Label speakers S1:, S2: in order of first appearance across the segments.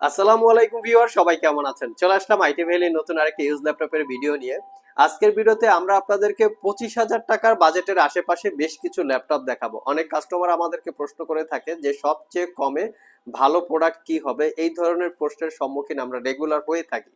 S1: আসসালামু আলাইকুম ভিউয়ার, সবাই কেমন আছেন? চলে আসলাম আইটি ভ্যালি নতুন আরেকটি ইউজ ল্যাপটপের ভিডিও নিয়ে। আজকের ভিডিওতে আমরা আপনাদেরকে পঁচিশ হাজার টাকার বাজেটের আশেপাশে বেশ কিছু ল্যাপটপ দেখাবো। অনেক কাস্টমার আমাদেরকে প্রশ্ন করে থাকে যে, সবচেয়ে কমে ভালো প্রোডাক্ট কি হবে? এই ধরনের প্রশ্নের সম্মুখীন আমরা রেগুলার হয়ে থাকি।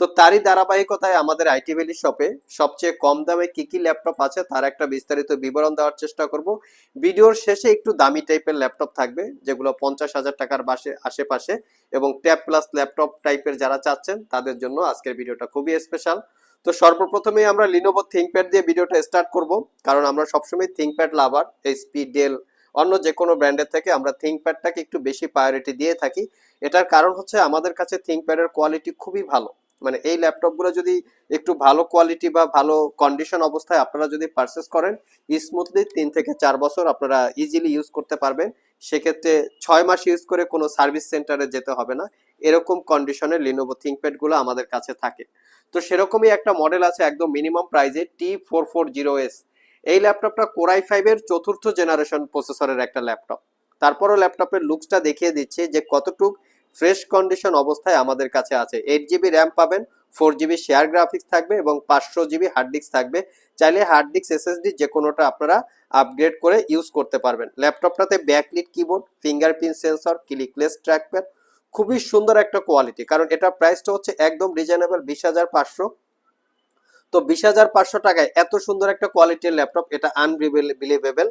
S1: তো তারই ধারাবাহিকতায় আমাদের আইটি ভ্যালি শপে সবচেয়ে কম দামে কি কি ল্যাপটপ আছে তার একটা বিস্তারিত বিবরণ দেওয়ার চেষ্টা করব। ভিডিওর শেষে একটু দামি টাইপের ল্যাপটপ থাকবে, যেগুলো পঞ্চাশ হাজার টাকার বাসে আশেপাশে এবং ট্যাব প্লাস ল্যাপটপ টাইপের যারা চাচ্ছেন, তাদের জন্য আজকের ভিডিওটা খুবই স্পেশাল তো সর্বপ্রথমে আমরা লিনোভো থিঙ্কপ্যাড দিয়ে ভিডিওটা স্টার্ট করব, কারণ আমরা সবসময় থিঙ্কপ্যাড লাভার এইচপি ডেল অন্য যে কোনো ব্র্যান্ডের থেকে আমরা থিঙ্কপ্যাডটাকে একটু বেশি প্রায়োরিটি দিয়ে থাকি। এটার কারণ হচ্ছে আমাদের কাছে থিঙ্কপ্যাডের কোয়ালিটি খুবই ভালো। মানে এই ল্যাপটপগুলো যদি একটু ভালো কোয়ালিটি বা ভালো কন্ডিশন অবস্থায় আপনারা যদি পারচেস করেন স্মুথলি তিন থেকে চার বছর আপনারা ইজিলি ইউজ করতে পারবেন। সেক্ষেত্রে ছয় মাস ইউজ করে কোনো সার্ভিস সেন্টারে যেতে হবে না। এরকম কন্ডিশনের লিনোভো থিঙ্কপ্যাডগুলো আমাদের কাছে থাকে। তো সেরকমই একটা মডেল আছে একদম মিনিমাম প্রাইজে T four four zero S এই ল্যাপটপটা কোরাই ফাইভ এর চতুর্থ জেনারেশন প্রসেসরের একটা ল্যাপটপ তারপরও ল্যাপটপের লুকসটা দেখিয়ে দিচ্ছে যে কতটুক ফ্রেশ কন্ডিশন অবস্থায় আমাদের কাছে আছে। এইট জিবি র্যাম পাবেন ফোর জিবি শেয়ার গ্রাফিক্স থাকবে এবং পাঁচশো জিবি হার্ড ডিস্ক থাকবে। চাইলে হার্ড ডিস্ক এসএসডি যে কোনোটা আপনারা আপগ্রেড করে ইউজ করতে পারবেন। ল্যাপটপটাতে backlit keyboard fingerprint sensor clickless trackpad খুবই সুন্দর একটা কোয়ালিটি কারণ এটা প্রাইসটা হচ্ছে একদম রিজনেবল বিশ হাজার পাঁচশো। তো বিশ হাজার পাঁচশো টাকায় এত সুন্দর একটা কোয়ালিটির ল্যাপটপ, এটা আনবিলিভেবল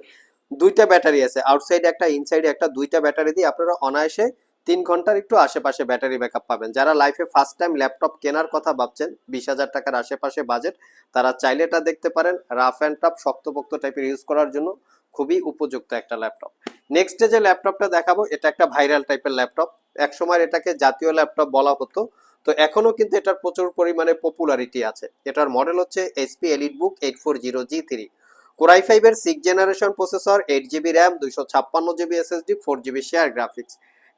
S1: দুইটা ব্যাটারি আছে। আউটসাইড একটা ইনসাইডে একটা, দুইটা ব্যাটারি দিয়ে আপনারা অনায়াসে তিন ঘণ্টার একটু আশেপাশে ব্যাটারি ব্যাকআপ পাবেন। যারা লাইফে ফার্স্ট টাইম ল্যাপটপ কেনার কথা ভাবছেন, বিশ হাজার টাকার আশেপাশে বাজেট তারা চাইলে এটা দেখতে পারেন রাফ অ্যান্ড টাফ শক্তপোক্ত টাইপের ইউজ করার জন্য খুবই উপযুক্ত একটা ল্যাপটপ নেক্সট যে ল্যাপটপটা দেখাবো, এটা একটা ভাইরাল টাইপের ল্যাপটপ একসময় এটাকে জাতীয় ল্যাপটপ বলা হতো। তো এখনও কিন্তু এটার প্রচুর পরিমাণে পপুলারিটি আছে। এটার মডেল হচ্ছে SP elite book eight four zero G three core i ফাইভের six generation processor eight GB RAM দুইশো ছাপ্পান্ন GB SSD four GB share graphics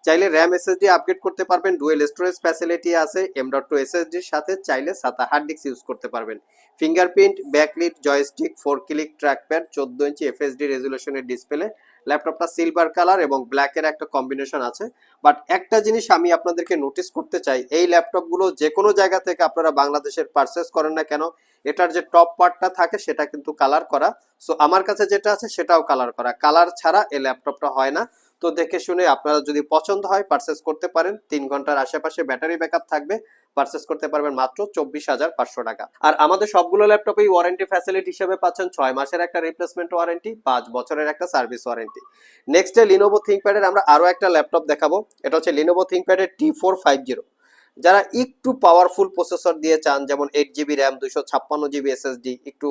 S1: চাইলে র্যাম এসএসডি আপগ্রেড করতে পারবেন ডুয়েল স্টোরেজ ফ্যাসিলিটি আছে এম ডট টু এসএসডির সাথে চাইলে সাতা হার্ড ডিস্ক ইউজ করতে পারবেন। Fingerprint backlit joystick four click trackpad চোদ্দ ইঞ্চি এফএসডি রেজুলেশনের ডিসপ্লে ল্যাপটপটা সিলভার কালার এবং ব্ল্যাকের একটা কম্বিনেশন আছে। বাট একটা জিনিস আমি আপনাদেরকে নোটিস করতে চাই, এই ল্যাপটপগুলো যে কোনো জায়গা থেকে আপনারা বাংলাদেশের পারচেস করেন না কেন, এটার যে টপ পার্টটা থাকে সেটা কিন্তু কালার করা। সো আমার কাছে যেটা আছে সেটাও কালার করা। কালার ছাড়া এই ল্যাপটপটা হয় না। তো দেখে শুনে আপনারা যদি পছন্দ হয় পারচেস করতে পারেন, তিন ঘণ্টার আশেপাশে ব্যাটারি ব্যাকআপ থাকবে পারচেস করতে পারবেন মাত্র চব্বিশ হাজার পাঁচশো টাকা। আর আমাদের সবগুলো ল্যাপটপেই ওয়ারেন্টি ফ্যাসিলিটি হিসেবে পাচ্ছেন ছয় মাসের একটা রিপ্লেসমেন্ট ওয়ারেন্টি পাঁচ বছরের একটা service warranty next day Lenovo থিঙ্কপ্যাডের আমরা আরও একটা ল্যাপটপ দেখাবো। এটা হচ্ছে লিনোভো থিঙ্কপ্যাডের টি ফোর ফাইভ জিরো যারা একটু পাওয়ারফুল প্রসেসর দিয়ে চান, যেমন এইট জিবি র্যাম দুইশো ছাপ্পান্ন জিবি এসএসডি একটু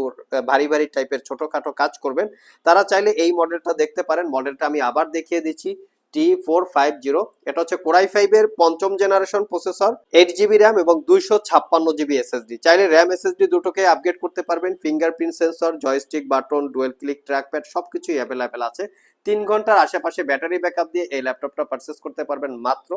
S1: ভারী ভারী টাইপের ছোটখাটো কাজ করবেন, তারা চাইলে এই মডেলটা দেখতে পারেন। মডেলটা আমি আবার দেখিয়ে দিচ্ছি টি ফোর ফাইভ জিরো এটা হচ্ছে কোরাই ফাইভের পঞ্চম generation processor eight GB RAM এবং দুইশো ছাপ্পান্ন জিবি এসএসডি চাইলে র্যাম এসএসডি দুটোকে আপগ্রেড করতে পারবেন। Fingerprint sensor joystick button dual click trackpad সবকিছুই অ্যাভেলেবেল আছে। তিন ঘণ্টার আশেপাশে ব্যাটারি ব্যাকআপ দিয়ে এই ল্যাপটপটা পারচেস করতে পারবেন মাত্র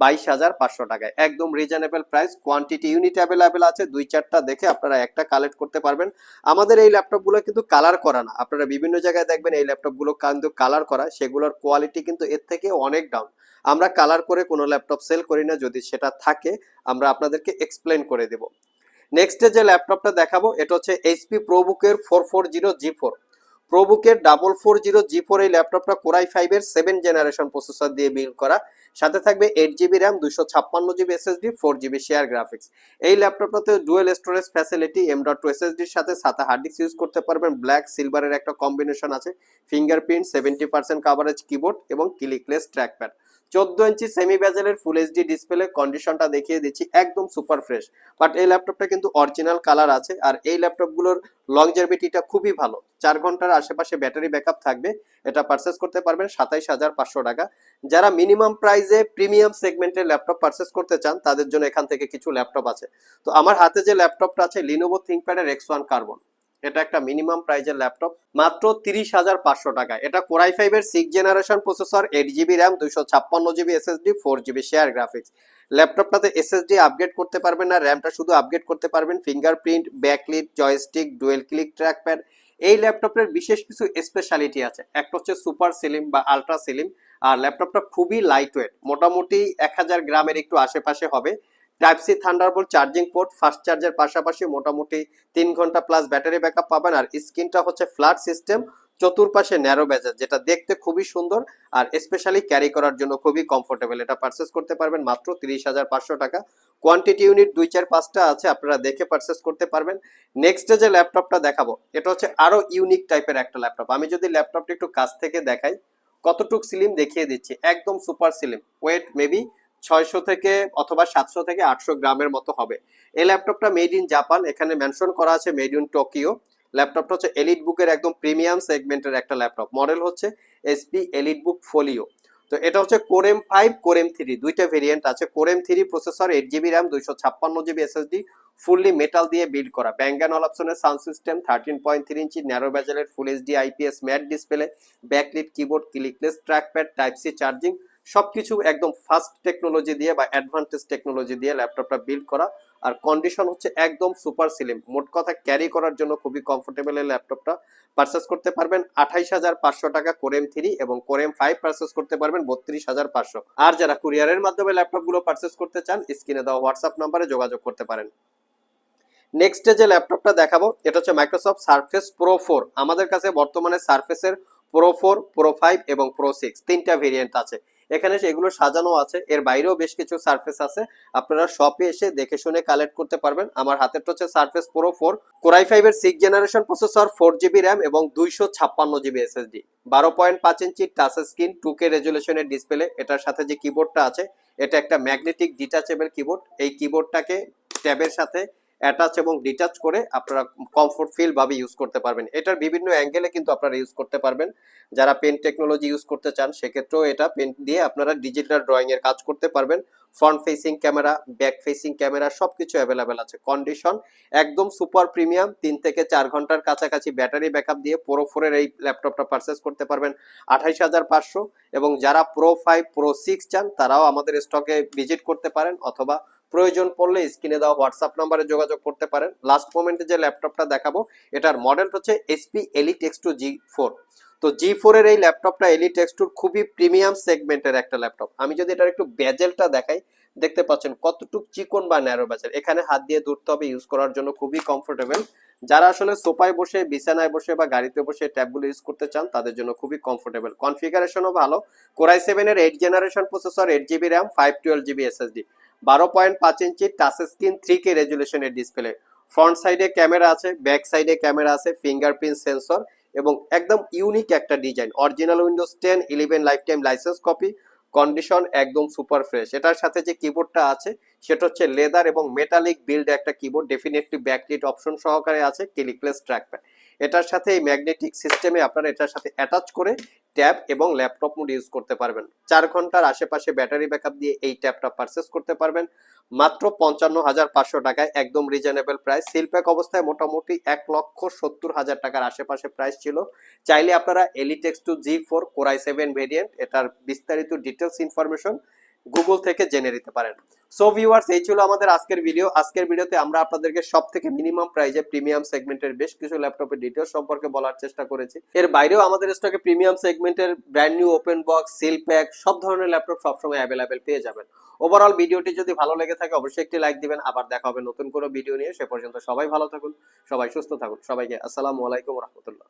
S1: বাইশ হাজার পাঁচশো টাকায়। একদম reasonable price quantity unit available আছে। দুই চারটা দেখে আপনারা একটা কালেক্ট করতে পারবেন। আমাদের এই ল্যাপটপগুলো কিন্তু কালার করা না। আপনারা বিভিন্ন জায়গায় দেখবেন এই ল্যাপটপগুলো কিন্তু কালার করা। সেগুলোর কোয়ালিটি কিন্তু এর থেকে অনেক ডাউন আমরা কালার করে কোনো ল্যাপটপ সেল করি না। যদি সেটা থাকে, আমরা আপনাদেরকে এক্সপ্লেন করে দেব। নেক্সটে যে ল্যাপটপটা দেখাবো, এটা হচ্ছে HP প্রোবুকের four four zero G four প্রোবুকের double four zero G four এই ল্যাপটপটা কোরাই ফাইভের সেভেন জেনারেশন প্রসেসর দিয়ে বিল্ড করা। সাথে থাকবে এইট জিবি র্যাম দুশো ছাপ্পান্ন GB SSD four GB share graphics এই ল্যাপটপটাতে dual storage facility M dot two এসএসডির সাথে সাথে হার্ড ডিস্ক ইউজ করতে পারবেন। ব্ল্যাক সিলভারের একটা কম্বিনেশন আছে। Fingerprint seventy percent coverage keyboard এবং ক্লিকলেস ট্র্যাকপ্যাড চোদ্দ ইঞ্চি সেমি ব্যাজেলের ফুল এইচডি ডিসপ্লে কন্ডিশনটা দেখিয়ে দিচ্ছি, একদম সুপার ফ্রেশ বাট এই ল্যাপটপটা কিন্তু অরিজিনাল কালার আছে, আর এই ল্যাপটপগুলোর লংজারভিটিটা খুবই ভালো। চার ঘণ্টার আশেপাশে ব্যাটারি ব্যাকআপ থাকবে, এটা পারচেস করতে পারবেন সাতাইশ হাজার পাঁচশো টাকা। যারা মিনিমাম প্রাইসে প্রিমিয়াম সেগমেন্টের ল্যাপটপ পারচেস করতে চান, তাদের জন্য এখান থেকে কিছু ল্যাপটপ আছে। তো আমার হাতে যে ল্যাপটপটা আছে লিনোভো থিঙ্কপ্যাডের এক্স ওয়ান কার্বন এটা একটা মিনিমাম প্রাইজের ল্যাপটপ মাত্র তিরিশ হাজার পাঁচশো টাকা। এটা কোরাই ফাইভের six generation processor eight GB RAM দুইশো ছাপ্পান্ন GB SSD four GB share graphics ল্যাপটপটাতে SSD upgrade করতে পারবেন না র্যামটা শুধু আপগ্রেড করতে পারবেন fingerprint backlit joystick dual click trackpad এই ল্যাপটপের বিশেষ কিছু স্পেশালিটি আছে। একটা হচ্ছে সুপার সিলিম বা আলট্রা সিলিম আর ল্যাপটপটা খুবই লাইট ওয়েট মোটামুটি এক হাজার গ্রামের একটু আশেপাশে হবে। Type C thunderbolt charging port fast চার্জের পাশাপাশি মোটামুটি তিন ঘণ্টা প্লাস ব্যাটারি ব্যাকআপ পাবেন। আর স্ক্রিনটা হচ্ছে ফ্ল্যাট সিস্টেম চতুর্পাশে ন্যারো বেজার যেটা দেখতে খুবই সুন্দর আর স্পেশালি ক্যারি করার জন্য খুবই কমফোর্টেবল এটা পারচেস করতে পারবেন মাত্র তিরিশ হাজার পাঁচশো টাকা। কোয়ান্টিটি ইউনিট দুই চার পাঁচটা আছে, আপনারা দেখে পারচেস করতে পারবেন। নেক্সট যে ল্যাপটপটা দেখাবো, এটা হচ্ছে আরও ইউনিক টাইপের একটা ল্যাপটপ। আমি যদি ল্যাপটপটা একটু কাছ থেকে দেখাই, কতটুক সিলিম দেখিয়ে দিচ্ছি, একদম সুপার সিলিম ওয়েট মেবি ছয়শো থেকে অথবা সাতশো থেকে আটশো গ্রামের মতো হবে। এই ল্যাপটপটা মেড ইন জাপান এখানে মেনশন করা আছে মেড ইন টোকিও ল্যাপটপটা হচ্ছে এলিট বুকের একদম প্রিমিয়াম সেগমেন্টের একটা ল্যাপটপ। মডেল হচ্ছে এসপি এলিট বুক ফোলিও তো এটা হচ্ছে core M five core M three দুইটা ভেরিয়েন্ট আছে। Core M three processor eight GB RAM দুইশো ছাপ্পান্ন জিবি এসএসডি ফুললি মেটাল দিয়ে বিল্ড করা। ব্যাঙ্গান অপশনের sound system thirteen point three ইঞ্চি narrow ব্যাজেলের full HD IPS matte display backlit keyboard clickless trackpad type C charging সবকিছু একদম fast technology দিয়ে বা অ্যাডভান্টেজ টেকনোলজি দিয়ে ল্যাপটপটা বিল্ড করা। আর কন্ডিশন হচ্ছে একদম সুপার সিলিম মোট কথা ক্যারি করার জন্য খুবই কমফোর্টেবল এই ল্যাপটপটা পারচেস করতে পারবেন আঠাইশ হাজার পাঁচশো টাকা কোরেম থ্রি এবং কোরেম ফাইভ পারচেস করতে পারবেন বত্রিশ হাজার পাঁচশো। আর যারা কুরিয়ারের মাধ্যমে ল্যাপটপগুলো পারচেস করতে চান, স্ক্রিনে দেওয়া হোয়াটসঅ্যাপ নাম্বারে যোগাযোগ করতে পারেন। নেক্সট যে ল্যাপটপটা দেখাবো, এটা হচ্ছে মাইক্রোসফট সার্ফেস প্রো ফোর আমাদের কাছে বর্তমানে সার্ফেসের প্রো ফোর প্রো ফাইভ এবং প্রো সিক্স তিনটা ভেরিয়েন্ট আছে। এখানে এগুলো সাজানো আছে, এর বাইরেও বেশ কিছু সার্ফেস আছে। আপনারা শপে এসে দেখে শুনে কালেক্ট করতে পারবেন। আমার হাতেরটা হচ্ছে Surface Pro four core i five এর six generation processor four GB RAM এবং দুইশো ছাপ্পান্ন জিবি এসএসডি বারো পয়েন্ট পাঁচ ইঞ্চি টাচ স্ক্রিন টু কে রেজুলেশনের ডিসপ্লে এটার সাথে যে কিবোর্ডটা আছে, এটা একটা ম্যাগনেটিক ডিটাচেবল কিবোর্ড এই কিবোর্ডটাকে ট্যাবের সাথে অ্যাটাচ এবং ডিটাচ করে আপনারা কমফোর্ট ফিল ভাবে ইউজ করতে পারবেন। এটার বিভিন্ন অ্যাঙ্গেলে কিন্তু আপনারা ইউজ করতে পারবেন। যারা পেন টেকনোলজি ইউজ করতে চান, সেক্ষেত্রেও এটা পেন দিয়ে আপনারা ডিজিটাল ড্রয়িং এর কাজ করতে পারবেন। Front facing camera back facing camera সব কিছু অ্যাভেলেবেল আছে। কন্ডিশন একদম সুপার প্রিমিয়াম তিন থেকে চার ঘণ্টার কাছাকাছি ব্যাটারি ব্যাকআপ দিয়ে প্রো ফোরের এই ল্যাপটপটা পারচেস করতে পারবেন। আঠাইশ হাজার পাঁচশো এবং যারা প্রো ফাইভ প্রো সিক্স চান, তারাও আমাদের স্টকে ভিজিট করতে পারেন অথবা প্রয়োজন পড়লে স্ক্রিনে দেওয়া হোয়াটসঅ্যাপ নাম্বারে যোগাযোগ করতে পারেন। লাস্ট মোমেন্টে যে ল্যাপটপটা দেখাবো, এটার মডেল হচ্ছে HP Elite X two G four তো জি ফোরের এই ল্যাপটপটা এলিট এক্স টুর খুবই প্রিমিয়াম সেগমেন্টের একটা ল্যাপটপ। আমি যদি এটার একটু ব্যাজেলটা দেখাই, দেখতে পাচ্ছেন কতটুক চিকন বা ন্যারো ব্যাজেল এখানে হাত দিয়ে ধরতে হবে ইউজ করার জন্য খুবই কমফোর্টেবল যারা আসলে সোফায় বসে, বিছানায় বসে বা গাড়িতে বসে ট্যাবগুলো ইউজ করতে চান, তাদের জন্য খুবই কমফোর্টেবল কনফিগারেশনও ভালো। কোরাই সেভেনের eight generation processor eight GB RAM five twelve GB SSD বারো পয়েন্ট পাঁচ ইঞ্চি টাচ স্ক্রিন থ্রি কে রেজুলেশনের ডিসপ্লে ফ্রন্ট সাইডে ক্যামেরা আছে ব্যাক সাইডে ক্যামেরা আছে ফিঙ্গারপ্রিন্ট সেন্সর এবং একদম ইউনিক একটা design original Windows ten eleven lifetime license copy condition একদম সুপার ফ্রেশ এটার সাথে যে কিবোর্ডটা আছে, সেটা হচ্ছে লেদার এবং মেটালিক বিল্ড একটা কিবোর্ড ডেফিনেটলি ব্যাকলিট অপশন সহকারে আছে ক্লিকলেস ট্র্যাকপ্যাড এটার সাথে এই ম্যাগনেটিক সিস্টেমে আপনারা এটার সাথে অ্যাটাচ করে ট্যাব এবং ল্যাপটপ মোড ইউজ করতে পারবেন। চার ঘণ্টার আশেপাশে ব্যাটারি ব্যাকআপ দিয়ে এই ট্যাবটা পারচেস করতে পারবেন। মাত্র পঞ্চান্ন হাজার পাঁচশো টাকায় একদম রিজনেবল প্রাইস সিলপ্যাক অবস্থায় মোটামুটি এক লক্ষ সত্তর হাজার টাকার আশেপাশে প্রাইস ছিল। চাইলে আপনারা Elite X two G four core i seven variant এটার বিস্তারিত ডিটেলস ইনফরমেশন গুগল থেকে জেনে নিতে পারেন। সো ভিউয়ার্স এই ছিল আমাদের আজকের ভিডিও আজকের ভিডিওতে আমরা আপনাদেরকে সব থেকে মিনিমাম প্রাইজে প্রিমিয়াম সেগমেন্টের বেশ কিছু ল্যাপটপের ডিটেলস সম্পর্কে বলার চেষ্টা করেছি। এর বাইরেও আমাদের স্টকে প্রিমিয়াম সেগমেন্টের brand new open box seal pack সব ধরনের ল্যাপটপ সবসময় অ্যাভেলেবেল পেয়ে যাবেন। ওভারঅল ভিডিওটি যদি ভালো লেগে থাকে, অবশ্যই একটি লাইক দিবেন। আবার দেখা হবে নতুন কোনো ভিডিও নিয়ে। সে পর্যন্ত সবাই ভালো থাকুন, সবাই সুস্থ থাকুন। সবাইকে আসসালামু আলাইকুম রহমতুল্লাহ।